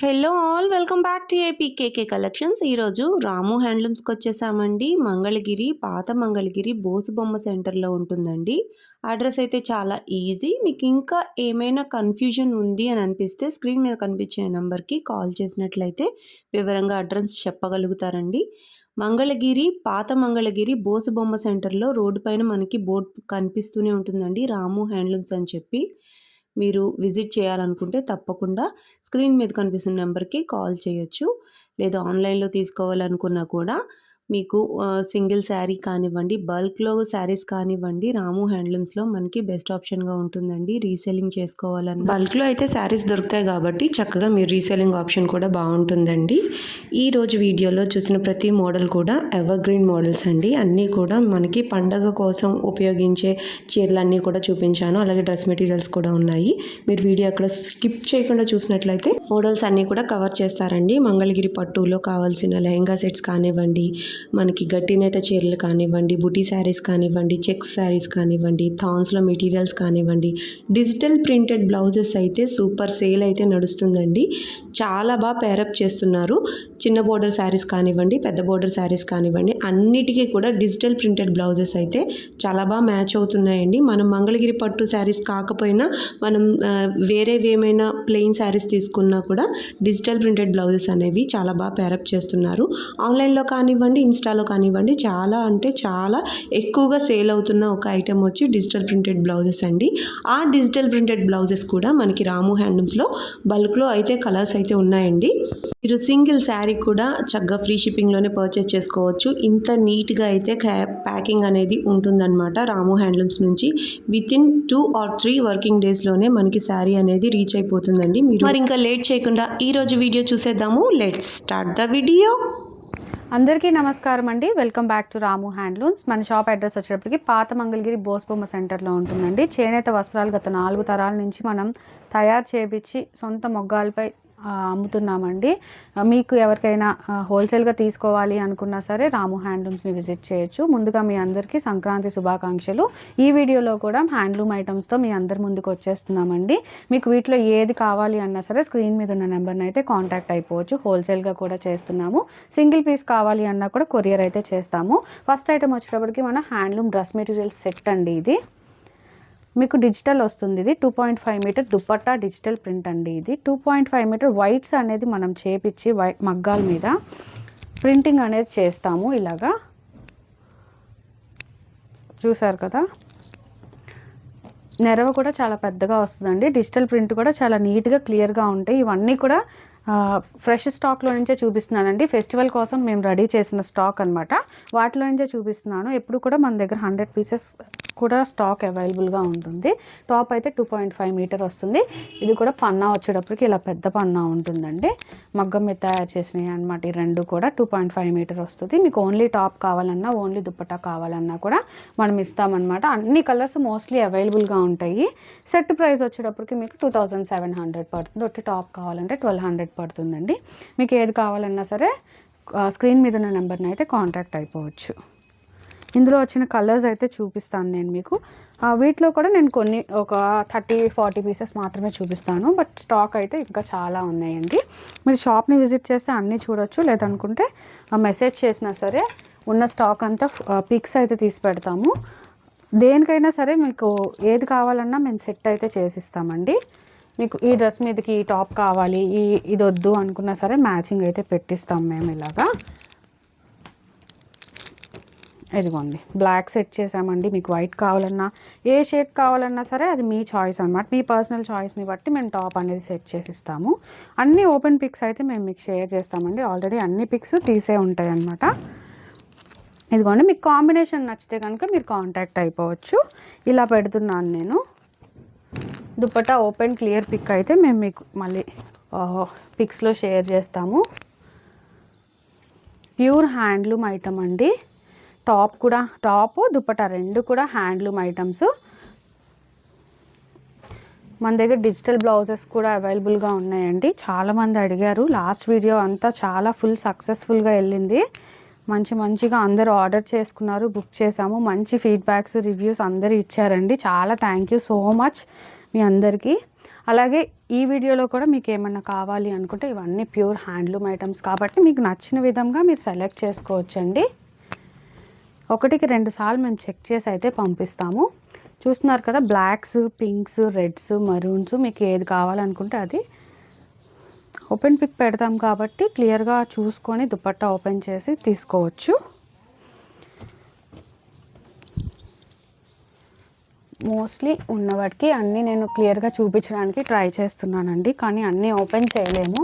Hello all welcome back to APKK collections ఈరోజు రాము హ్యాండ్లూమ్స్కి వచ్చేసామండి. మంగళగిరి పాత మంగళగిరి బోసుబొమ్మ సెంటర్లో ఉంటుందండి. అడ్రస్ అయితే చాలా ఈజీ మీకు ఇంకా ఏమైనా కన్ఫ్యూజన్ ఉంది అని అనిపిస్తే స్క్రీన్ మీద కనిపించే నెంబర్కి కాల్ చేసినట్లయితే వివరంగా అడ్రస్ చెప్పగలుగుతారండి. మంగళగిరి పాత మంగళగిరి బోసుబొమ్మ సెంటర్లో రోడ్డు పైన మనకి బోర్డు కనిపిస్తూనే ఉంటుందండి రాము హ్యాండ్లూమ్స్ అని చెప్పి. మీరు విజిట్ చేయాలనుకుంటే తప్పకుండా స్క్రీన్ మీద కనిపిస్తున్న నెంబర్కి కాల్ చేయొచ్చు. లేదా ఆన్లైన్లో తీసుకోవాలనుకున్నా కూడా మీకు సింగిల్ శారీ కానివ్వండి బల్క్లో శారీస్ కానివ్వండి రాము హ్యాండ్లూమ్స్లో మనకి బెస్ట్ ఆప్షన్గా ఉంటుందండి రీసెల్లింగ్ చేసుకోవాలన్నా. బల్క్లో అయితే శారీస్ దొరుకుతాయి కాబట్టి చక్కగా మీరు రీసెల్లింగ్ ఆప్షన్ కూడా బాగుంటుందండి. ఈ రోజు వీడియోలో చూసిన ప్రతి మోడల్ కూడా ఎవర్ గ్రీన్ మోడల్స్ అండి. అన్నీ కూడా మనకి పండగ కోసం ఉపయోగించే చీరలు అన్నీ కూడా చూపించాను. అలాగే డ్రెస్ మెటీరియల్స్ కూడా ఉన్నాయి. మీరు వీడియో అక్కడ స్కిప్ చేయకుండా చూసినట్లయితే మోడల్స్ అన్నీ కూడా కవర్ చేస్తారండి. మంగళగిరి పట్టులో కావాల్సిన లెహంగా సెట్స్ కానివ్వండి మనకి గట్టి నేత చీరలు కానివ్వండి బుటీ శారీస్ కానివ్వండి చెక్స్ శారీస్ కానివ్వండి థాన్స్లో మెటీరియల్స్ కానివ్వండి డిజిటల్ ప్రింటెడ్ బ్లౌజెస్ అయితే సూపర్ సేల్ అయితే నడుస్తుందండి. చాలా బాగా పేరప్ చేస్తున్నారు. చిన్న బోర్డర్ శారీస్ కానివ్వండి పెద్ద బోర్డర్ శారీస్ కానివ్వండి అన్నిటికీ కూడా డిజిటల్ ప్రింటెడ్ బ్లౌజెస్ అయితే చాలా బాగా మ్యాచ్ అవుతున్నాయండి. మనం మంగళగిరి పట్టు శారీస్ కాకపోయినా మనం ఆ, వేరేవి ఏమైనా ప్లెయిన్ శారీస్ తీసుకున్నా కూడా డిజిటల్ ప్రింటెడ్ బ్లౌజెస్ అనేవి చాలా బాగా పేరప్ చేస్తున్నారు. ఆన్లైన్లో కానివ్వండి ఇన్స్టాలో కానివ్వండి చాలా అంటే చాలా ఎక్కువగా సేల్ అవుతున్న ఒక ఐటెం వచ్చి డిజిటల్ ప్రింటెడ్ బ్లౌజెస్ అండి. ఆ డిజిటల్ ప్రింటెడ్ బ్లౌజెస్ కూడా మనకి రాము హ్యాండ్లూమ్స్లో బల్క్లో అయితే కలర్స్ అయితే ఉన్నాయండి. మీరు సింగిల్ శారీ కూడా చక్కగా ఫ్రీ షిప్పింగ్లోనే పర్చేస్ చేసుకోవచ్చు. ఇంత నీట్గా అయితే ప్యాకింగ్ అనేది ఉంటుందన్నమాట రాము హ్యాండ్లూమ్స్ నుంచి. With in two or three working డేస్లోనే మనకి శారీ అనేది రీచ్ అయిపోతుందండి. మీరు మరి ఇంకా లేట్ చేయకుండా ఈరోజు వీడియో చూసేద్దాము. Let's start the video. అందరికీ నమస్కారం అండి. Welcome back to Ramu handlooms. మన షాప్ అడ్రస్ వచ్చేటప్పటికి పాత మంగళగిరి బోస్బొమ్మ సెంటర్లో ఉంటుందండి. చేనేత వస్త్రాలు గత నాలుగు తరాల నుంచి మనం తయారు చేపించి సొంత మొగ్గాలపై అమ్ముతున్నామండి. మీకు ఎవరికైనా హోల్సేల్గా తీసుకోవాలి అనుకున్నా సరే రాము హ్యాండ్లూమ్స్ని విజిట్ చేయొచ్చు. ముందుగా మీ అందరికీ సంక్రాంతి శుభాకాంక్షలు. ఈ వీడియోలో కూడా హ్యాండ్లూమ్ ఐటమ్స్తో మీ అందరి ముందుకు వచ్చేస్తున్నామండి. మీకు వీటిలో ఏది కావాలి అన్నా సరే స్క్రీన్ మీద ఉన్న నెంబర్ని అయితే కాంటాక్ట్ అయిపోవచ్చు. హోల్సేల్గా కూడా చేస్తున్నాము. సింగిల్ పీస్ కావాలి అన్నా కూడా కొరియర్ అయితే చేస్తాము. ఫస్ట్ ఐటమ్ వచ్చేటప్పటికి మన హ్యాండ్లూమ్ డ్రెస్ మెటీరియల్ సెట్ అండి ఇది. మీకు డిజిటల్ వస్తుంది ఇది. Two point five meter dupatta digital print అండి ఇది. Two point five meter whites అనేది మనం చేపించి వై మగ్గాల మీద ప్రింటింగ్ అనేది చేస్తాము ఇలాగా. చూసారు కదా? నెరవ కూడా చాలా పెద్దగా వస్తుందండి. డిజిటల్ ప్రింట్ కూడా చాలా నీట్గా క్లియర్గా ఉంటాయి. ఇవన్నీ కూడా ఫ్రెష్ స్టాక్లో నుంచే చూపిస్తున్నానండి. ఫెస్టివల్ కోసం మేము రెడీ చేసిన స్టాక్ అనమాట వాటిలో నుంచే చూపిస్తున్నాను. ఎప్పుడు కూడా మన దగ్గర హండ్రెడ్ పీసెస్ కూడా స్టాక్ అవైలబుల్గా ఉంటుంది. టాప్ అయితే టూ పాయింట్ ఫైవ్ మీటర్ వస్తుంది. ఇది కూడా పన్నా వచ్చేటప్పటికి ఇలా పెద్ద పన్నా ఉంటుందండి. మగ్గం మీద తయారు చేసినవి అనమాట ఈ రెండు కూడా టూ పాయింట్ ఫైవ్ మీటర్ వస్తుంది. మీకు ఓన్లీ టాప్ కావాలన్నా ఓన్లీ దుప్పటా కావాలన్నా కూడా మనం ఇస్తామన్నమాట. అన్ని కలర్స్ మోస్ట్లీ అవైలబుల్గా ఉంటాయి. సెట్ ప్రైస్ వచ్చేటప్పటికి మీకు టూ థౌజండ్ సెవెన్ హండ్రెడ్ పడుతుంది. ఒకటి టాప్ కావాలంటే ట్వెల్వ్ హండ్రెడ్ పడుతుందండి. మీకు ఏది కావాలన్నా సరే స్క్రీన్ మీద ఉన్న నెంబర్ని అయితే కాంటాక్ట్ అయిపోవచ్చు. ఇందులో వచ్చిన కలర్స్ అయితే చూపిస్తాను నేను మీకు. వీటిలో కూడా నేను కొన్ని ఒక థర్టీ ఫార్టీ పీసెస్ మాత్రమే చూపిస్తాను. బట్ స్టాక్ అయితే ఇంకా చాలా ఉన్నాయండి. మీరు షాప్ని విజిట్ చేస్తే అన్నీ చూడొచ్చు. లేదనుకుంటే మెసేజ్ చేసినా సరే ఉన్న స్టాక్ అంతా పిక్స్ అయితే తీసి పెడతాము. దేనికైనా సరే మీకు ఏది కావాలన్నా మేము సెట్ అయితే చేసిస్తామండి. మీకు ఈ డ్రెస్ మీదకి ఈ టాప్ కావాలి ఈ ఇది వద్దు అనుకున్నా సరే మ్యాచింగ్ అయితే పెట్టిస్తాం మేము ఇలాగా. ఇదిగోండి బ్లాక్ సెట్ చేసామండి మీకు వైట్ కావాలన్నా ఏ షేడ్ కావాలన్నా సరే అది మీ చాయిస్ అనమాట మీ పర్సనల్ చాయిస్ని బట్టి మేము టాప్ అనేది సెట్ చేసి ఇస్తాము అన్ని ఓపెన్ పిక్స్ అయితే మేము మీకు షేర్ చేస్తామండి. ఆల్రెడీ అన్ని పిక్స్ తీసే ఉంటాయి అన్నమాట ఇదిగోండి మీకు కాంబినేషన్ నచ్చితే కనుక మీరు కాంటాక్ట్ అయిపోవచ్చు. ఇలా పెడుతున్నాను నేను. దుప్పటా ఓపెన్ క్లియర్ పిక్ అయితే మేము మీకు మళ్ళీ పిక్స్లో షేర్ చేస్తాము. ప్యూర్ హ్యాండ్లూమ్ ఐటమ్ అండి. టాప్ కూడా టాప్ దుపట్టా రెండు కూడా హ్యాండ్లూమ్ ఐటమ్స్. మన దగ్గర డిజిటల్ బ్లౌజెస్ కూడా అవైలబుల్గా ఉన్నాయండి. చాలామంది అడిగారు. లాస్ట్ వీడియో అంతా చాలా ఫుల్ సక్సెస్ఫుల్గా వెళ్ళింది. మంచి మంచిగా అందరూ ఆర్డర్ చేసుకున్నారు బుక్ చేసాము మంచి ఫీడ్బ్యాక్స్ రివ్యూస్ అందరూ ఇచ్చారండి. చాలా థ్యాంక్ యూ సో మచ్ మీ అందరికీ. అలాగే ఈ వీడియోలో కూడా మీకు ఏమన్నా కావాలి అనుకుంటే ఇవన్నీ ప్యూర్ హ్యాండ్లూమ్ ఐటమ్స్ కాబట్టి మీకు నచ్చిన విధంగా మీరు సెలెక్ట్ చేసుకోవచ్చండి. ఒకటికి రెండు సార్లు మేము చెక్ చేసి అయితే పంపిస్తాము. చూస్తున్నారు కదా బ్లాక్స్ పింక్స్ రెడ్స్ మరూన్స్ మీకు ఏది కావాలనుకుంటే అది ఓపెన్ పిక్ పెడతాం కాబట్టి క్లియర్గా చూసుకొని దుపట్టా ఓపెన్ చేసి తీసుకోవచ్చు. మోస్ట్లీ ఉన్న వాటికి అన్నీ నేను క్లియర్గా చూపించడానికి ట్రై చేస్తున్నానండి కానీ అన్నీ ఓపెన్ చేయలేము.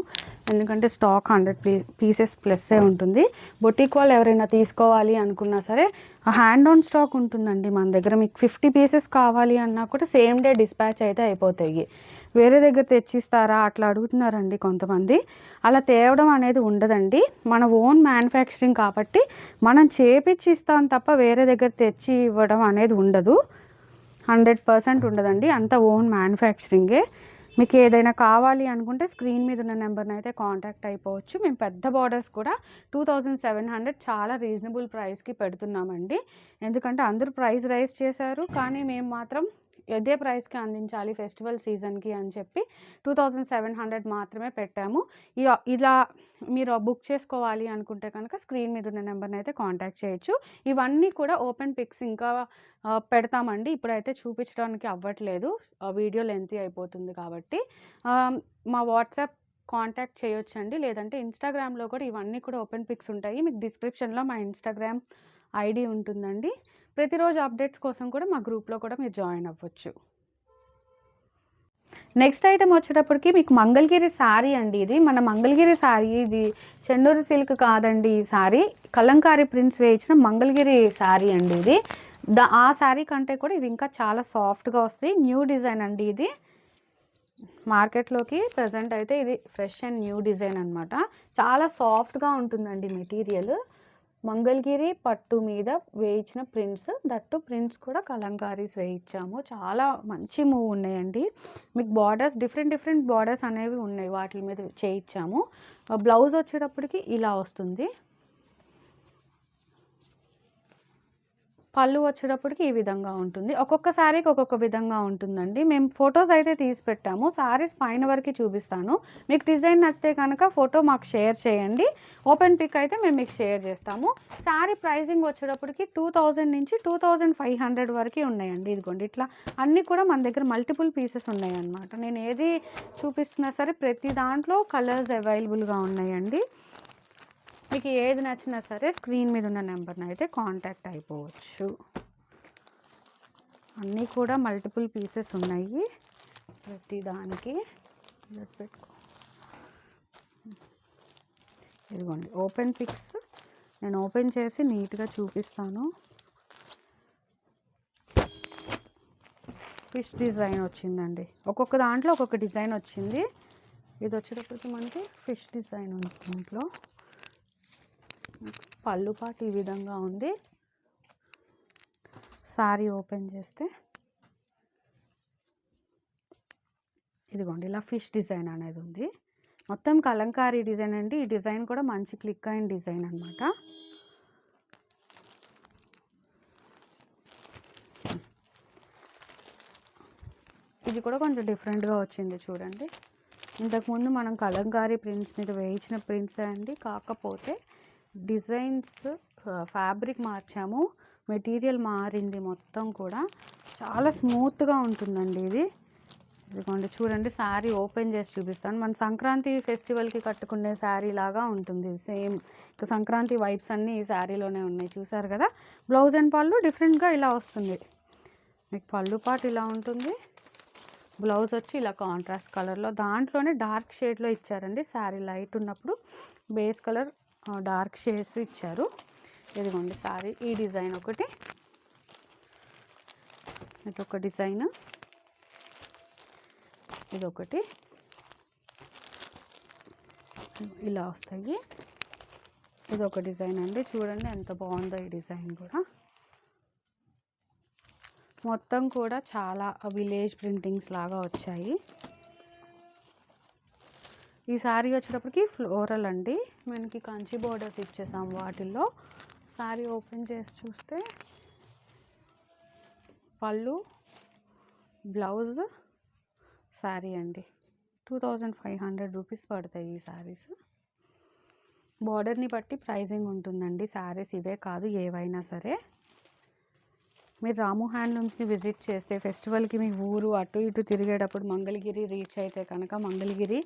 ఎందుకంటే స్టాక్ హండ్రెడ్ పీసెస్ ప్లస్సే ఉంటుంది. బొటిక్ వాళ్ళు ఎవరైనా తీసుకోవాలి అనుకున్నా సరే హ్యాండ్ ఆన్ స్టాక్ ఉంటుందండి మన దగ్గర. మీకు ఫిఫ్టీ పీసెస్ కావాలి అన్నా కూడా సేమ్ డే డిస్పాచ్ అయితే అయిపోతాయి. వేరే దగ్గర తెచ్చిస్తారా? అట్లా అడుగుతున్నారండి కొంతమంది. అలా తేవడం అనేది ఉండదండి. మన ఓన్ మ్యానుఫ్యాక్చరింగ్ కాబట్టి మనం చేపిచ్చి ఇస్తాం తప్ప వేరే దగ్గర తెచ్చి ఇవ్వడం అనేది ఉండదు. హండ్రెడ్ పర్సెంట్ ఉండదండి. అంత ఓన్ మ్యానుఫ్యాక్చరింగే. మీకు ఏదైనా కావాలి అనుకుంటే స్క్రీన్ మీద ఉన్న నెంబర్ని అయితే కాంటాక్ట్ అయిపోవచ్చు. మేము పెద్ద బార్డర్స్ కూడా టూ థౌజండ్ సెవెన్ హండ్రెడ్ చాలా రీజనబుల్ ప్రైస్కి పెడుతున్నామండి. ఎందుకంటే అందరూ ప్రైస్ రైజ్ చేశారు. కానీ మేము మాత్రం ఇదే ప్రైస్కి అందించాలి ఫెస్టివల్ సీజన్కి అని చెప్పి టూ థౌజండ్ సెవెన్ హండ్రెడ్ మాత్రమే పెట్టాము. ఇలా మీరు బుక్ చేసుకోవాలి అనుకుంటే కనుక స్క్రీన్ మీద ఉన్న నెంబర్ని అయితే కాంటాక్ట్ చేయొచ్చు. ఇవన్నీ కూడా ఓపెన్ పిక్స్ ఇంకా పెడతామండి. ఇప్పుడైతే చూపించడానికి అవ్వట్లేదు. వీడియో లెంతీ అయిపోతుంది కాబట్టి. మా వాట్సాప్ కాంటాక్ట్ చేయొచ్చండి. లేదంటే ఇన్స్టాగ్రామ్లో కూడా ఇవన్నీ కూడా ఓపెన్ పిక్స్ ఉంటాయి. మీకు డిస్క్రిప్షన్లో మా ఇన్స్టాగ్రామ్ ఐడి ఉంటుందండి. ప్రతిరోజు అప్డేట్స్ కోసం కూడా మా గ్రూప్లో కూడా మీరు జాయిన్ అవ్వచ్చు. నెక్స్ట్ ఐటమ్ వచ్చేటప్పటికి మీకు మంగళగిరి శారీ అండి ఇది. మన మంగళగిరి శారీ ఇది చెండూరు సిల్క్ కాదండి ఈ శారీ కలంకారీ ప్రింట్స్ వేయించిన మంగళగిరి శారీ అండి ఇది. దా ఆ శారీ కంటే కూడా ఇది ఇంకా చాలా సాఫ్ట్గా వస్తుంది న్యూ డిజైన్ అండి ఇది. మార్కెట్లోకి ప్రజెంట్ అయితే ఇది ఫ్రెష్ అండ్ న్యూ డిజైన్ అనమాట చాలా సాఫ్ట్గా ఉంటుందండి మెటీరియల్. మంగళగిరి పట్టు మీద వేయించిన ప్రింట్స్ దట్టు ప్రింట్స్ కూడా కలంకారీస్ వేయించాము. చాలా మంచి మూవ్ ఉన్నాయండి. మీకు బార్డర్స్ డిఫరెంట్ డిఫరెంట్ బార్డర్స్ అనేవి ఉన్నాయి. వాటి మీద చేయించాము. బ్లౌజ్ వచ్చేటప్పటికి ఇలా వస్తుంది. పళ్ళు వచ్చేటప్పటికి ఈ విధంగా ఉంటుంది. ఒక్కొక్క శారీకి ఒక్కొక్క విధంగా ఉంటుందండి. మేము ఫొటోస్ అయితే తీసి పెట్టాము. శారీస్ పైన వరకు చూపిస్తాను. మీకు డిజైన్ నచ్చితే కనుక ఫోటో మాకు షేర్ చేయండి. ఓపెన్ పిక్ అయితే మేము మీకు షేర్ చేస్తాము. శారీ ప్రైసింగ్ వచ్చేటప్పటికి టూ థౌజండ్ నుంచి టూ థౌజండ్ ఫైవ్ హండ్రెడ్ వరకు ఉన్నాయండి. ఇదిగోండి ఇట్లా అన్నీ కూడా మన దగ్గర మల్టిపుల్ పీసెస్ ఉన్నాయన్నమాట. నేను ఏది చూపిస్తున్నా సరే ప్రతి దాంట్లో కలర్స్ అవైలబుల్గా ఉన్నాయండి. మీకు ఏది నచ్చినా సరే స్క్రీన్ మీద ఉన్న నెంబర్ని అయితే కాంటాక్ట్ అయిపోవచ్చు. అన్నీ కూడా మల్టిపుల్ పీసెస్ ఉన్నాయి. ప్రతి దానికి పెట్టుకో. ఇదిగోండి ఓపెన్ పిక్స్. నేను ఓపెన్ చేసి నీట్గా చూపిస్తాను. ఫిష్ డిజైన్ వచ్చిందండి. ఒక్కొక్క దాంట్లో ఒక్కొక్క డిజైన్ వచ్చింది. ఇది వచ్చేటప్పటికి మనకి ఫిష్ డిజైన్ ఉంది దీంట్లో. పళ్ళు పాటు ఈ విధంగా ఉంది సారీ ఓపెన్ చేస్తే ఇదిగోండి ఇలా ఫిష్ డిజైన్ అనేది ఉంది. మొత్తం కలంకారీ డిజైన్ అండి. ఈ డిజైన్ కూడా మంచి క్లిక్ అయిన డిజైన్ అనమాట ఇది కూడా కొంచెం డిఫరెంట్గా వచ్చింది చూడండి. ఇంతకుముందు మనం కలంకారీ ప్రింట్స్ మీద వేయించిన ప్రింట్స్ అండి. కాకపోతే డిజైన్స్ ఫ్యాబ్రిక్ మార్చాము. మెటీరియల్ మారింది మొత్తం కూడా. చాలా స్మూత్గా ఉంటుందండి ఇది. ఇదిగోండి చూడండి శారీ ఓపెన్ చేసి చూపిస్తాను. మన సంక్రాంతి ఫెస్టివల్కి కట్టుకునే శారీ లాగా ఉంటుంది. సేమ్ ఇక సంక్రాంతి వైబ్స్ అన్నీ ఈ శారీలోనే ఉన్నాయి. చూసారు కదా? బ్లౌజ్ అండ్ పళ్ళు డిఫరెంట్గా ఇలా వస్తుంది. మీకు పళ్ళు పాటు ఇలా ఉంటుంది. బ్లౌజ్ వచ్చి ఇలా కాంట్రాస్ట్ కలర్లో. దాంట్లోనే డార్క్ షేడ్లో ఇచ్చారండి. శారీ లైట్ ఉన్నప్పుడు బేస్ కలర్ డార్క్ షేడ్స్ ఇచ్చారు. ఇదిగోండి సారీ ఈ డిజైన్ ఒకటి. ఇది ఒక డిజైన్. ఇది ఒకటి ఇలా వస్తాయి. ఇది ఒక డిజైన్ అండి. చూడండి ఎంత బాగుందో ఈ డిజైన్ కూడా. మొత్తం కూడా చాలా విలేజ్ ప్రింటింగ్స్ లాగా వచ్చాయి. ఈ శారీ వచ్చేటప్పటికి ఫ్లోరల్ అండి. మనకి కంచి బోర్డర్స్ ఇచ్చేసాం వాటిల్లో. శారీ ఓపెన్ చేసి చూస్తే పళ్ళు బ్లౌజ్ శారీ అండి. Two thousand five hundred rupees పడతాయి ఈ శారీస్ బార్డర్ని బట్టి ప్రైజింగ్ ఉంటుందండి. శారీస్ ఇవే కాదు ఏవైనా సరే. మీరు రాము హ్యాండ్లూమ్స్ని విజిట్ చేస్తే ఫెస్టివల్కి మీ ఊరు అటు ఇటు తిరిగేటప్పుడు మంగళగిరి రీచ్ అయితే కనుక మంగళగిరి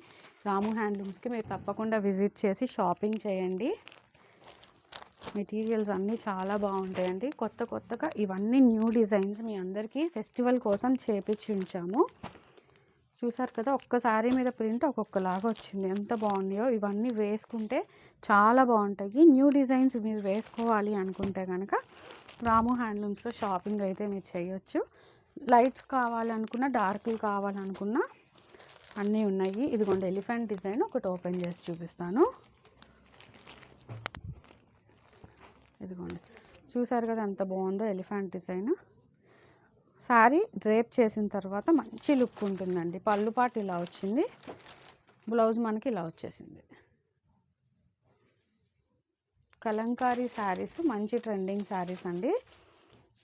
రాము హ్యాండ్లూమ్స్కి మీరు తప్పకుండా విజిట్ చేసి షాపింగ్ చేయండి. మెటీరియల్స్ అన్నీ చాలా బాగుంటాయండి. కొత్త కొత్తగా ఇవన్నీ న్యూ డిజైన్స్ మీ అందరికీ ఫెస్టివల్ కోసం చేపించి ఉంచాము చూసారు కదా ఒక్క శారీ మీద ప్రింట్ ఒక్కొక్కలాగా వచ్చింది. ఎంత బాగున్నాయో ఇవన్నీ వేసుకుంటే చాలా బాగుంటాయి. న్యూ డిజైన్స్ మీరు వేసుకోవాలి అనుకుంటే కనుక రాము హ్యాండ్లూమ్స్లో షాపింగ్ అయితే మీరు చేయొచ్చు. లైట్స్ కావాలనుకున్నా డార్క్లు కావాలనుకున్నా అన్నీ ఉన్నాయి. ఇదిగోండి ఎలిఫెంట్ డిజైన్ ఒకటి ఓపెన్ చేసి చూపిస్తాను. ఇదిగోండి చూసారు కదా ఎంత బాగుందో ఎలిఫెంట్ డిజైన్. శారీ డ్రేప్ చేసిన తర్వాత మంచి లుక్ ఉంటుందండి. పళ్ళు పాటు ఇలా వచ్చింది. బ్లౌజ్ మనకి ఇలా వచ్చేసింది. కలంకారీ శారీస్ మంచి ట్రెండింగ్ శారీస్ అండి.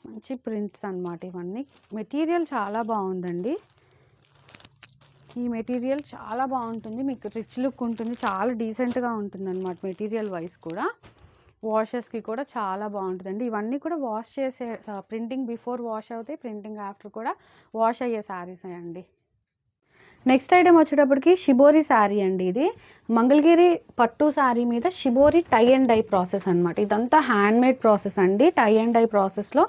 మంచి ప్రింట్స్ అన్నమాట ఇవన్నీ. మెటీరియల్ చాలా బాగుందండి. ఈ మెటీరియల్ చాలా బాగుంటుంది. మీకు రిచ్ లుక్ ఉంటుంది. చాలా డీసెంట్గా ఉంటుంది అనమాట మెటీరియల్ వైస్ కూడా. వాషెస్కి కూడా చాలా బాగుంటుందండి. ఇవన్నీ కూడా వాష్ చేసే ప్రింటింగ్ బిఫోర్ వాష్ అవుతాయి. ప్రింటింగ్ ఆఫ్టర్ కూడా వాష్ అయ్యే శారీస్ అండి. నెక్స్ట్ ఐటమ్ వచ్చేటప్పటికి షిబోరి శారీ అండి ఇది. మంగళగిరి పట్టు శారీ మీద shibori tie and dye process అనమాట ఇదంతా హ్యాండ్ మేడ్ ప్రాసెస్ అండి టై అండ్ డై ప్రాసెస్లో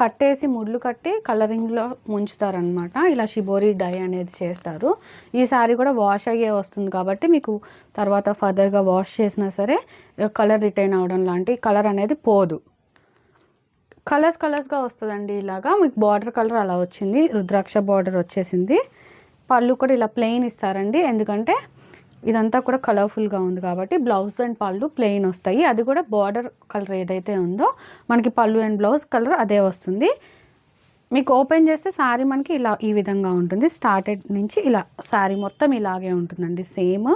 కట్టేసి ముళ్ళు కట్టి కలరింగ్లో ముంచుతారనమాట ఇలా షిబోరి డై అనేది చేస్తారు. ఈ శారీ కూడా వాష్ అయ్యే వస్తుంది కాబట్టి మీకు తర్వాత ఫర్దర్గా వాష్ చేసినా సరే కలర్ రిటైన్ అవ్వడం లాంటి కలర్ అనేది పోదు. కలర్స్ కలర్స్గా వస్తుందండి ఇలాగా. మీకు బార్డర్ కలర్ అలా వచ్చింది. రుద్రాక్ష బార్డర్ వచ్చేసింది. పళ్ళు కూడా ఇలా ప్లెయిన్ ఇస్తారండి. ఎందుకంటే ఇదంతా కూడా కలర్ఫుల్గా ఉంది కాబట్టి బ్లౌజ్ అండ్ పళ్ళు ప్లెయిన్ వస్తాయి. అది కూడా బార్డర్ కలర్ ఏదైతే ఉందో మనకి పళ్ళు అండ్ బ్లౌజ్ కలర్ అదే వస్తుంది. మీకు ఓపెన్ చేస్తే శారీ మనకి ఇలా ఈ విధంగా ఉంటుంది. స్టార్టెడ్ నుంచి ఇలా శారీ మొత్తం ఇలాగే ఉంటుందండి. సేమ్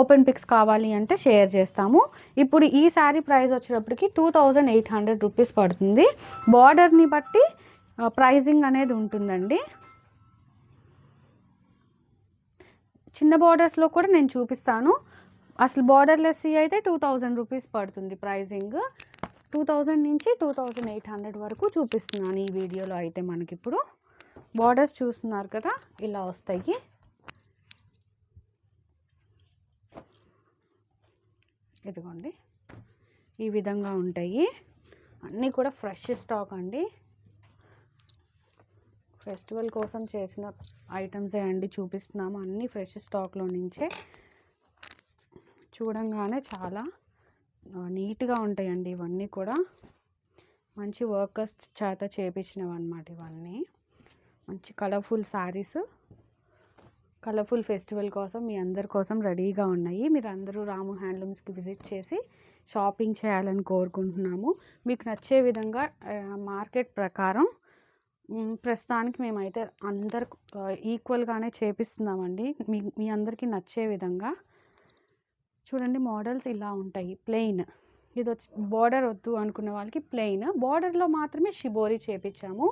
ఓపెన్ పిక్స్ కావాలి అంటే షేర్ చేస్తాము. ఇప్పుడు ఈ శారీ ప్రైస్ వచ్చేటప్పటికి two thousand eight hundred rupees పడుతుంది. బార్డర్ని బట్టి ప్రైజింగ్ అనేది ఉంటుందండి. చిన్న బార్డర్స్లో కూడా నేను చూపిస్తాను. అసలు బార్డర్లెస్ అయితే టూ థౌజండ్ రూపీస్ పడుతుంది ప్రైజింగ్ టూ థౌజండ్ నుంచి టూ థౌజండ్ ఎయిట్ హండ్రెడ్ వరకు చూపిస్తున్నాను ఈ వీడియోలో అయితే మనకి ఇప్పుడు బార్డర్స్ చూస్తున్నారు కదా ఇలా వస్తాయి. ఇదిగోండి. ఈ విధంగా ఉంటాయి. అన్నీ కూడా ఫ్రెష్ స్టాక్ అండి. ఫెస్టివల్ కోసం చేసిన ఐటమ్సే అండి చూపిస్తున్నాము. అన్నీ ఫ్రెష్ స్టాక్లో నుంచే. చూడంగానే చాలా నీట్గా ఉంటాయండి ఇవన్నీ కూడా. మంచి వర్కర్స్ చేత చేపించినవి అనమాట ఇవన్నీ. మంచి కలర్ఫుల్ శారీస్. కలర్ఫుల్ ఫెస్టివల్ కోసం మీ అందరి కోసం రెడీగా ఉన్నాయి. మీరు అందరూ రాము హ్యాండ్లూమ్స్కి విజిట్ చేసి షాపింగ్ చేయాలని కోరుకుంటున్నాము. మీకు నచ్చే విధంగా మార్కెట్ ప్రకారం ప్రస్తుతానికి మేమైతే అందరు ఈక్వల్గానే చేపిస్తున్నామండి. మీ మీ అందరికీ నచ్చే విధంగా. చూడండి మోడల్స్ ఇలా ఉంటాయి. ప్లెయిన్ ఇది వచ్చి బార్డర్ వద్దు అనుకున్న వాళ్ళకి ప్లెయిన్ బార్డర్లో మాత్రమే షిబోరి చేపించాము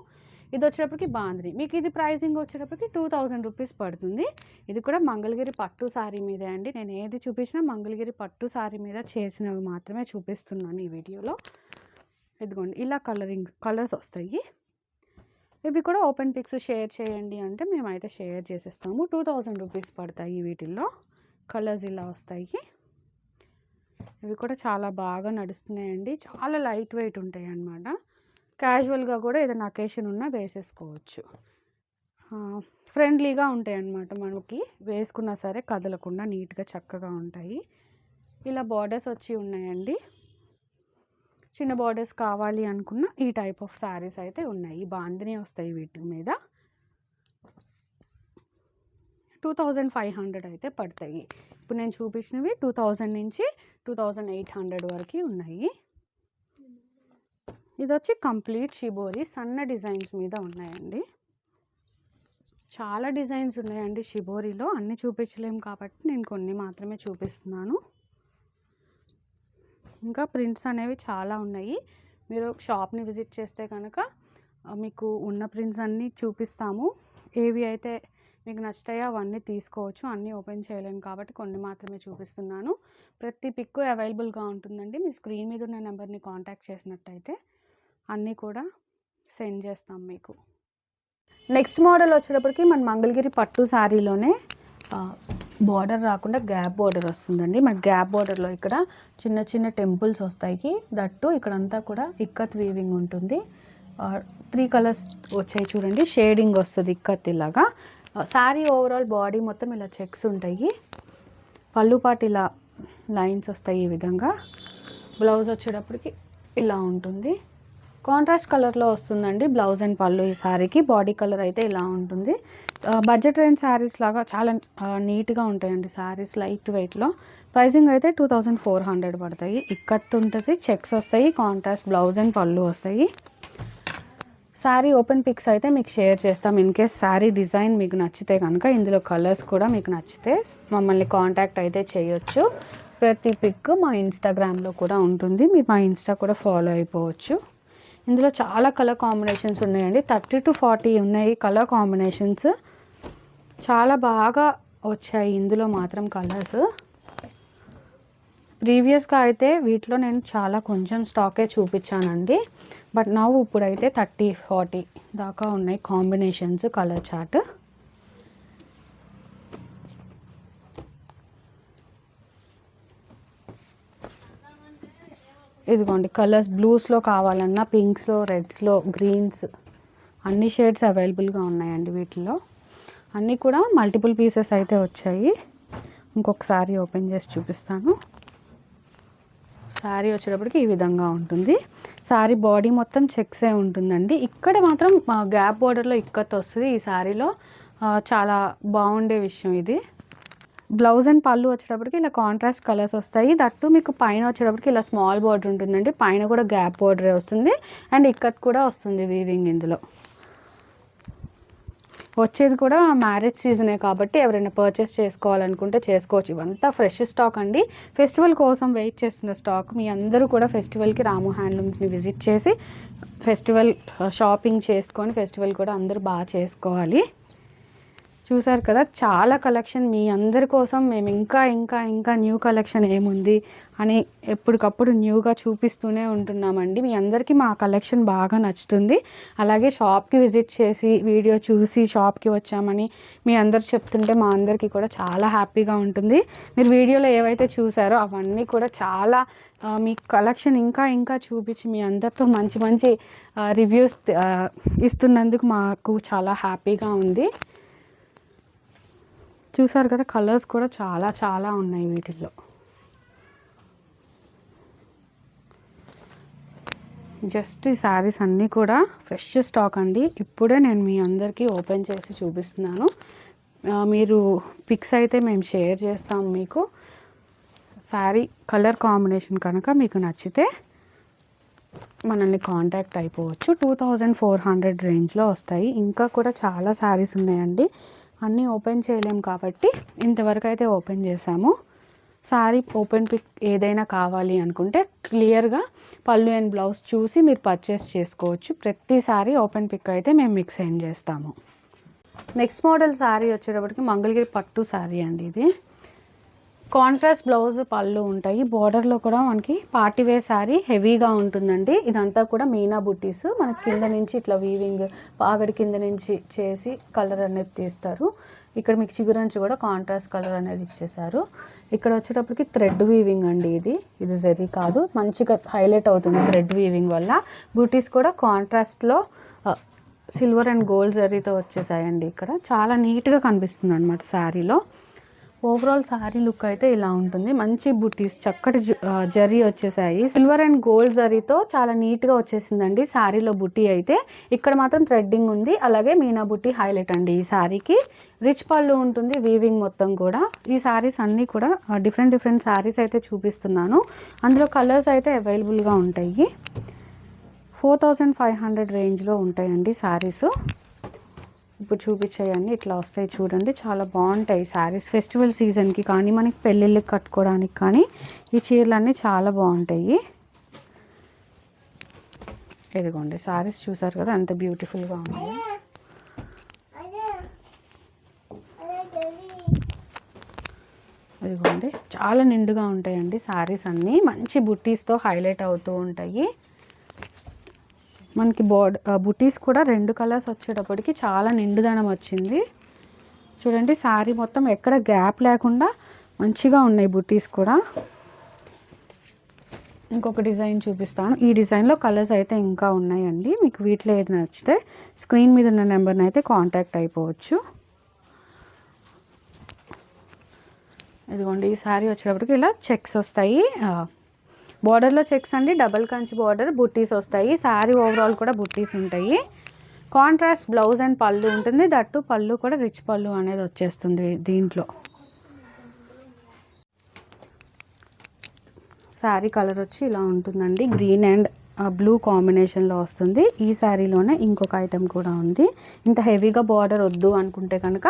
ఇది వచ్చేటప్పటికి బాంద్రీ మీకు ఇది ప్రైసింగ్ వచ్చేటప్పటికి టూ థౌజండ్ రూపీస్ పడుతుంది. ఇది కూడా మంగళగిరి పట్టు శారీ మీదే అండి. నేను ఏది చూపించినా మంగళగిరి పట్టు శారీ మీద చేసినవి మాత్రమే చూపిస్తున్నాను ఈ వీడియోలో. ఇదిగోండి ఇలా కలరింగ్ కలర్స్ వస్తాయి. ఇవి కూడా ఓపెన్ పిక్స్ షేర్ చేయండి అంటే మేమైతే షేర్ చేసేస్తాము. టూ థౌజండ్ రూపీస్ పడతాయి వీటిల్లో. కలర్స్ ఇలా వస్తాయి. ఇవి కూడా చాలా బాగా నడుస్తున్నాయండి. చాలా లైట్ వెయిట్ ఉంటాయి అన్నమాట క్యాజువల్గా కూడా ఏదైనా అకేషన్ ఉన్నా వేసేసుకోవచ్చు. ఫ్రెండ్లీగా ఉంటాయి అన్నమాట మనకి. వేసుకున్నా సరే కదలకుండా నీట్గా చక్కగా ఉంటాయి. ఇలా బార్డర్స్ వచ్చి ఉన్నాయండి. చిన్న బార్డర్స్ కావాలి అనుకున్న ఈ టైప్ ఆఫ్ శారీస్ అయితే ఉన్నాయి. బాందిని వస్తాయి వీటి మీద. టూ థౌజండ్ ఫైవ్ హండ్రెడ్ అయితే పడతాయి. ఇప్పుడు నేను చూపించినవి టూ థౌజండ్ నుంచి టూ థౌజండ్ ఎయిట్ హండ్రెడ్ వరకు ఉన్నాయి. ఇది వచ్చి కంప్లీట్ షిబోరి. సన్న డిజైన్స్ మీద ఉన్నాయండి. చాలా డిజైన్స్ ఉన్నాయండి షిబోరిలో. అన్నీ చూపించలేము కాబట్టి నేను కొన్ని మాత్రమే చూపిస్తున్నాను. ఇంకా ప్రింట్స్ అనేవి చాలా ఉన్నాయి. మీరు షాప్ని విజిట్ చేస్తే కనుక మీకు ఉన్న ప్రింట్స్ అన్నీ చూపిస్తాము. ఏవి అయితే మీకు నచ్చుతాయో అవన్నీ తీసుకోవచ్చు. అన్నీ ఓపెన్ చేయలేను కాబట్టి కొన్ని మాత్రమే చూపిస్తున్నాను. ప్రతి పిక్ అవైలబుల్గా ఉంటుందండి. మీ స్క్రీన్ మీద ఉన్న నెంబర్ని కాంటాక్ట్ చేసినట్టయితే అన్నీ కూడా సెండ్ చేస్తాం మీకు. నెక్స్ట్ మోడల్ వచ్చేటప్పటికి మన మంగళగిరి పట్టు శారీలోనే బార్డర్ రాకుండా గ్యాప్ బార్డర్ వస్తుందండి. మన గ్యాప్ బార్డర్లో ఇక్కడ చిన్న చిన్న టెంపుల్స్ వస్తాయి. దట్టు ఇక్కడంతా కూడా ఇక్కత్ వీవింగ్ ఉంటుంది. త్రీ కలర్స్ వచ్చాయి చూడండి. షేడింగ్ వస్తుంది ఇక్కత్ ఇలాగా. శారీ ఓవరాల్ బాడీ మొత్తం ఇలా చెక్స్ ఉంటాయి. పళ్ళుపాటు ఇలా లైన్స్ వస్తాయి ఈ విధంగా. బ్లౌజ్ వచ్చేటప్పటికి ఇలా ఉంటుంది. కాంట్రాస్ట్ కలర్లో వస్తుందండి బ్లౌజ్ అండ్ పళ్ళు ఈ శారీకి బాడీ కలర్ అయితే ఇలా ఉంటుంది. బడ్జెట్ రేంజ్ శారీస్ లాగా చాలా నీట్గా ఉంటాయండి శారీస్ లైట్ వెయిట్లో ప్రైసింగ్ అయితే టూ థౌజండ్ ఫోర్ హండ్రెడ్ పడతాయి. ఇక్కత్ ఉంటుంది చెక్స్ వస్తాయి కాంట్రాస్ట్ బ్లౌజ్ అండ్ పళ్ళు వస్తాయి. శారీ ఓపెన్ పిక్స్ అయితే మీకు షేర్ చేస్తాం. ఇన్ కేస్ శారీ డిజైన్ మీకు నచ్చితే కనుక ఇందులో కలర్స్ కూడా మీకు నచ్చితే మమ్మల్ని కాంటాక్ట్ అయితే చేయొచ్చు. ప్రతి పిక్ మా ఇన్స్టాగ్రామ్లో కూడా ఉంటుంది. మీరు మా ఇన్స్టా కూడా ఫాలో అయిపోవచ్చు. ఇందులో చాలా కలర్ కాంబినేషన్స్ ఉన్నాయండి. థర్టీ టు ఫార్టీ ఉన్నాయి కలర్ కాంబినేషన్స్ చాలా బాగా వచ్చాయి ఇందులో మాత్రం కలర్స్. ప్రీవియస్గా అయితే వీటిలో నేను చాలా కొంచెం స్టాకే చూపించానండి. బట్ నవ్వు ఇప్పుడైతే థర్టీ ఫార్టీ దాకా ఉన్నాయి కాంబినేషన్స్ కలర్ చార్ట్. ఇదిగోండి కలర్స్ బ్లూస్లో కావాలన్నా పింక్స్లో రెడ్స్లో గ్రీన్స్ అన్ని షేడ్స్ అవైలబుల్గా ఉన్నాయండి వీటిలో. అన్నీ కూడా మల్టిపుల్ పీసెస్ అయితే వచ్చాయి. ఇంకొకసారి ఓపెన్ చేసి చూపిస్తాను. శారీ వచ్చేటప్పటికి ఈ విధంగా ఉంటుంది. శారీ బాడీ మొత్తం చెక్సే ఉంటుందండి. ఇక్కడ మాత్రం గ్యాప్ బోర్డర్లో ఇక్కత్ వస్తుంది. ఈ శారీలో చాలా బాగుండే విషయం ఇది. బ్లౌజ్ అండ్ పళ్ళు వచ్చేటప్పటికి ఇలా కాంట్రాస్ట్ కలర్స్ వస్తాయి. దట్టు మీకు పైన వచ్చేటప్పటికి ఇలా స్మాల్ బోర్డర్ ఉంటుందండి. పైన కూడా గ్యాప్ బార్డరే వస్తుంది. అండ్ ఇక్కత్ కూడా వస్తుంది వీవింగ్ ఇందులో. వచ్చేది కూడా మ్యారేజ్ సీజనే కాబట్టి ఎవరైనా పర్చేస్ చేసుకోవాలనుకుంటే చేసుకోవచ్చు. ఇవంతా ఫ్రెష్ స్టాక్ అండి. ఫెస్టివల్ కోసం వెయిట్ చేస్తున్న స్టాక్ మీ అందరూ కూడా ఫెస్టివల్కి రాము హ్యాండ్లూమ్స్ని విజిట్ చేసి ఫెస్టివల్ షాపింగ్ uh, చేసుకొని ఫెస్టివల్ కూడా అందరూ బాగా చేసుకోవాలి. చూసారు కదా చాలా కలెక్షన్ మీ అందరి కోసం మేము ఇంకా ఇంకా ఇంకా న్యూ కలెక్షన్ ఏముంది అని ఎప్పటికప్పుడు న్యూగా చూపిస్తూనే ఉంటున్నామండి. మీ అందరికీ మా కలెక్షన్ బాగా నచ్చుతుంది. అలాగే షాప్కి విజిట్ చేసి వీడియో చూసి షాప్కి వచ్చామని మీ అందరు చెప్తుంటే మా అందరికీ కూడా చాలా హ్యాపీగా ఉంటుంది. మీరు వీడియోలో ఏవైతే చూసారో అవన్నీ కూడా చాలా మీ కలెక్షన్ ఇంకా ఇంకా చూపించి మీ అందరితో మంచి మంచి రివ్యూస్ ఇస్తున్నందుకు మాకు చాలా హ్యాపీగా ఉంది. చూసారు కదా కలర్స్ కూడా చాలా చాలా ఉన్నాయి వీటిల్లో. జస్ట్ ఈ శారీస్ అన్నీ కూడా ఫ్రెష్ స్టాక్ అండి. ఇప్పుడే నేను మీ అందరికీ ఓపెన్ చేసి చూపిస్తున్నాను. మీరు పిక్స్ అయితే మేము షేర్ చేస్తాం మీకు. శారీ కలర్ కాంబినేషన్ కనుక మీకు నచ్చితే మనల్ని కాంటాక్ట్ అయిపోవచ్చు. టూ థౌజండ్ ఫోర్ హండ్రెడ్ రేంజ్లో వస్తాయి. ఇంకా కూడా చాలా శారీస్ ఉన్నాయండి. అన్నీ ఓపెన్ చేయలేము కాబట్టి ఇంతవరకు అయితే ఓపెన్ చేసాము శారీ ఓపెన్ పిక్ ఏదైనా కావాలి అనుకుంటే క్లియర్గా పళ్ళు అండ్ బ్లౌజ్ చూసి మీరు పర్చేస్ చేసుకోవచ్చు. ప్రతిసారి ఓపెన్ పిక్ అయితే మేము మిక్స్ ఏం చేస్తాము. నెక్స్ట్ మోడల్ శారీ వచ్చేటప్పటికి మంగళగిరి పట్టు శారీ అండి ఇది. కాంట్రాస్ట్ బ్లౌజ్ పళ్ళు ఉంటాయి. బార్డర్లో కూడా మనకి పార్టీ వేర్ శారీ హెవీగా ఉంటుందండి. ఇదంతా కూడా మీనా బుట్టీస్ మనకి కింద నుంచి ఇట్లా వీవింగ్ పాగడి కింద నుంచి చేసి కలర్ అనేది తీస్తారు. ఇక్కడ మీకు చిగురంచు కూడా కాంట్రాస్ట్ కలర్ అనేది ఇచ్చేసారు ఇక్కడ వచ్చేటప్పటికి థ్రెడ్ వీవింగ్ అండి ఇది. ఇది జరీ కాదు. మంచిగా హైలైట్ అవుతుంది థ్రెడ్ వీవింగ్ వల్ల. బూటీస్ కూడా కాంట్రాస్ట్లో సిల్వర్ అండ్ గోల్డ్ జరీతో వచ్చేసాయండి ఇక్కడ. చాలా నీట్గా కనిపిస్తుంది అనమాట శారీలో. ఓవరాల్ శారీ లుక్ అయితే ఇలా ఉంటుంది. మంచి బుటీస్ చక్కటి జరీ వచ్చేసాయి. సిల్వర్ అండ్ గోల్డ్ జరీతో చాలా నీట్గా వచ్చేసిందండి శారీలో బుటీ అయితే. ఇక్కడ మాత్రం థ్రెడ్డింగ్ ఉంది. అలాగే మీనా బుట్టి హైలైట్ అండి ఈ శారీకి రిచ్ పళ్ళు ఉంటుంది వీవింగ్ మొత్తం కూడా. ఈ శారీస్ అన్నీ కూడా డిఫరెంట్ డిఫరెంట్ శారీస్ అయితే చూపిస్తున్నాను. అందులో కలర్స్ అయితే అవైలబుల్గా ఉంటాయి. ఫోర్ థౌజండ్ ఫైవ్ హండ్రెడ్ రేంజ్లో ఉంటాయండి శారీస్ ఇప్పుడు చూపించేయండి. ఇట్లా వస్తాయి చూడండి. చాలా బాగుంటాయి శారీస్. ఫెస్టివల్ సీజన్కి కానీ మనకి పెళ్ళిళ్ళకి కట్టుకోవడానికి కానీ ఈ చీరలన్నీ చాలా బాగుంటాయి. ఇదిగోండి శారీస్ చూసారు కదా? అంత బ్యూటిఫుల్గా ఉంది ఇదిగోండి చాలా నిండుగా ఉంటాయండి శారీస్ అన్నీ. మంచి బుట్టీస్తో హైలైట్ అవుతూ ఉంటాయి. మనకి బోర్డ్ బుటీస్ కూడా రెండు కలర్స్ వచ్చేటప్పటికి చాలా నిండుదనం వచ్చింది. చూడండి శారీ మొత్తం ఎక్కడ గ్యాప్ లేకుండా మంచిగా ఉన్నాయి బుటీస్ కూడా. ఇంకొక డిజైన్ చూపిస్తాను. ఈ డిజైన్లో కలర్స్ అయితే ఇంకా ఉన్నాయండి. మీకు వీటిలో ఏది నచ్చితే స్క్రీన్ మీద ఉన్న నెంబర్ని అయితే కాంటాక్ట్ అయిపోవచ్చు. ఇదిగోండి ఈ శారీ వచ్చేటప్పటికి ఇలా చెక్స్ వస్తాయి. బార్డర్లో చెక్స్ అండి. డబల్ కంచి బార్డర్ బుట్టీస్ వస్తాయి. శారీ ఓవరాల్ కూడా బుట్టీస్ ఉంటాయి. కాంట్రాస్ట్ బ్లౌజ్ అండ్ పళ్ళు ఉంటుంది. దట్టు పళ్ళు కూడా రిచ్ పళ్ళు అనేది వచ్చేస్తుంది దీంట్లో. శారీ కలర్ వచ్చి ఇలా ఉంటుందండి. గ్రీన్ అండ్ బ్లూ కాంబినేషన్లో వస్తుంది. ఈ శారీలోనే ఇంకొక ఐటెం కూడా ఉంది. ఇంత హెవీగా బార్డర్ వద్దు అనుకుంటే కనుక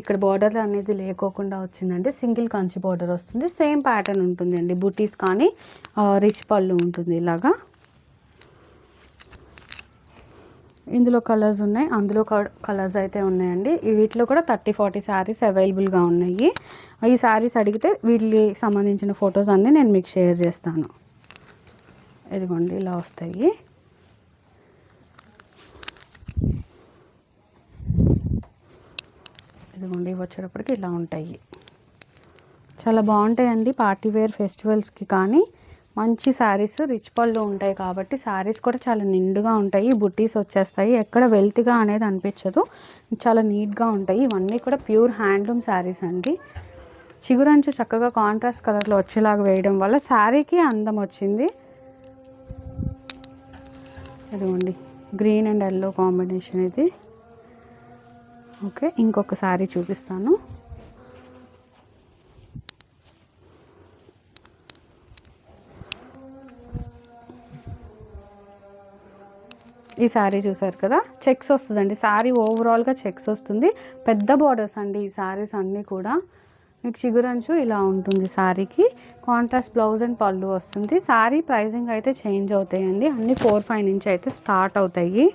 ఇక్కడ బార్డర్ అనేది లేకోకుండా వచ్చిందండి. సింగిల్ కంచి బార్డర్ వస్తుంది. సేమ్ ప్యాటర్న్ ఉంటుంది అండి బుటీస్ కానీ రిచ్ పళ్ళు ఉంటుంది ఇలాగా. ఇందులో కలర్స్ ఉన్నాయి. అందులో కలర్స్ అయితే ఉన్నాయండి. వీటిలో కూడా థర్టీ ఫార్టీ శారీస్ అవైలబుల్గా ఉన్నాయి. ఈ శారీస్ అడిగితే వీటికి సంబంధించిన ఫొటోస్ అన్నీ నేను మీకు షేర్ చేస్తాను. ఇదిగోండి ఇలా వస్తాయి. ఇదిగోండి వచ్చేటప్పటికి ఇలా ఉంటాయి. చాలా బాగుంటాయండి పార్టీవేర్ ఫెస్టివల్స్కి కానీ మంచి శారీస్ రిచ్ పళ్ళు ఉంటాయి కాబట్టి శారీస్ కూడా చాలా నిండుగా ఉంటాయి. బుట్టీస్ వచ్చేస్తాయి. ఎక్కడ వెల్త్గా అనేది అనిపించదు. చాలా నీట్గా ఉంటాయి. ఇవన్నీ కూడా ప్యూర్ హ్యాండ్లూమ్ శారీస్ అండి. చిగురంచు చక్కగా కాంట్రాస్ట్ కలర్లో వచ్చేలాగా వేయడం వల్ల శారీకి అందం వచ్చింది. ఇదిగోండి. గ్రీన్ అండ్ ఎల్లో కాంబినేషన్ ఇది. ఓకే. ఇంకొక శారీ చూపిస్తాను. ఈ శారీ చూసారు కదా? చెక్స్ వస్తుందండి. శారీ ఓవరాల్గా చెక్స్ వస్తుంది. పెద్ద బార్డర్స్ అండి ఈ శారీస్ అన్నీ కూడా. మీకు చిగురంచు ఇలా ఉంటుంది శారీకి. కాంట్రాస్ట్ బ్లౌజ్ అండ్ పళ్ళు వస్తుంది. శారీ ప్రైజింగ్ అయితే చేంజ్ అవుతాయండి. అన్నీ ఫోర్ ఫైవ్ నుంచి అయితే స్టార్ట్ అవుతాయి.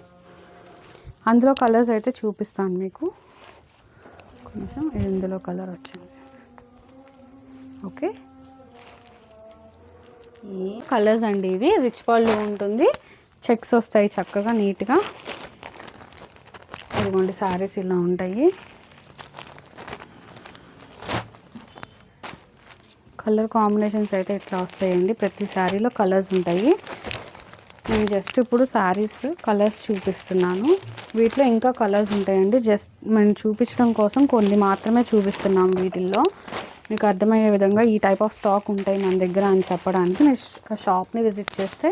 అందులో కలర్స్ అయితే చూపిస్తాను మీకు. కొంచెం ఇందులో కలర్ వచ్చింది. ఓకే కలర్స్ అండి ఇవి. రిచ్ పళ్ళు ఉంటుంది. చెక్స్ వస్తాయి చక్కగా నీట్గా. ఇదిగోండి శారీస్ ఇలా ఉంటాయి. కలర్ కాంబినేషన్స్ అయితే ఇట్లా వస్తాయండి. ప్రతి శారీలో కలర్స్ ఉంటాయి. నేను జస్ట్ ఇప్పుడు శారీస్ కలర్స్ చూపిస్తున్నాను. వీటిలో ఇంకా కలర్స్ ఉంటాయండి. జస్ట్ మనం చూపించడం కోసం కొన్ని మాత్రమే చూపిస్తున్నాం వీటిల్లో. మీకు అర్థమయ్యే విధంగా ఈ టైప్ ఆఫ్ స్టాక్ ఉంటాయి మన దగ్గర అని చెప్పడానికి. మీరు షాప్ని విజిట్ చేస్తే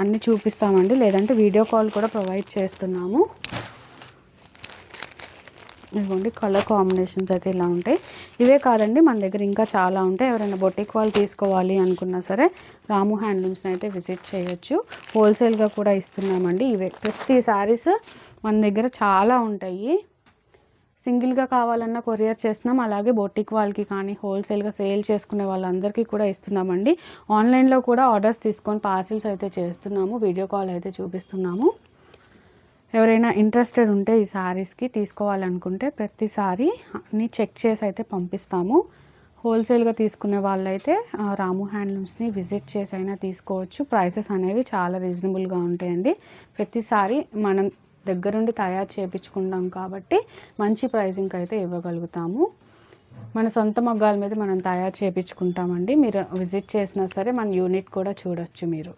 అన్నీ చూపిస్తామండి. లేదంటే వీడియో కాల్ కూడా ప్రొవైడ్ చేస్తున్నాము. ఇదిగోండి కలర్ కాంబినేషన్స్ అయితే ఇలా ఉంటాయి. ఇవే కాదండి మన దగ్గర ఇంకా చాలా ఉంటాయి. ఎవరైనా బొటిక్ వాళ్ళు తీసుకోవాలి అనుకున్నా సరే రాము హ్యాండ్లూమ్స్ని అయితే విజిట్ చేయొచ్చు. హోల్సేల్గా కూడా ఇస్తున్నామండి ఇవే. ప్రతి శారీస్ మన దగ్గర చాలా ఉంటాయి. సింగిల్గా కావాలన్నా కొరియర్ చేస్తున్నాం. అలాగే బొటిక్ వాళ్ళకి కానీ హోల్సేల్గా సేల్ చేసుకునే వాళ్ళందరికీ కూడా ఇస్తున్నామండి. ఆన్లైన్లో కూడా ఆర్డర్స్ తీసుకొని పార్సిల్స్ అయితే చేస్తున్నాము. వీడియో కాల్ అయితే చూపిస్తున్నాము. ఎవరైనా ఇంట్రెస్టెడ్ ఉంటే ఈ శారీస్కి తీసుకోవాలనుకుంటే ప్రతిసారి అన్ని చెక్ చేసి అయితే పంపిస్తాము. హోల్సేల్గా తీసుకునే వాళ్ళైతే రాము హ్యాండ్లూమ్స్ని విజిట్ చేసి అయినా తీసుకోవచ్చు. ప్రైసెస్ అనేవి చాలా రీజనబుల్గా ఉంటాయండి. ప్రతిసారి మనం దగ్గరుండి తయారు చేయించుకుంటాం కాబట్టి మంచి ప్రైజింగ్ అయితే ఇవ్వగలుగుతాము. మన సొంత మగ్గాల మీద మనం తయారు చేయించుకుంటామండి మీరు విజిట్ చేసినా సరే మన యూనిట్ కూడా చూడొచ్చు మీరు.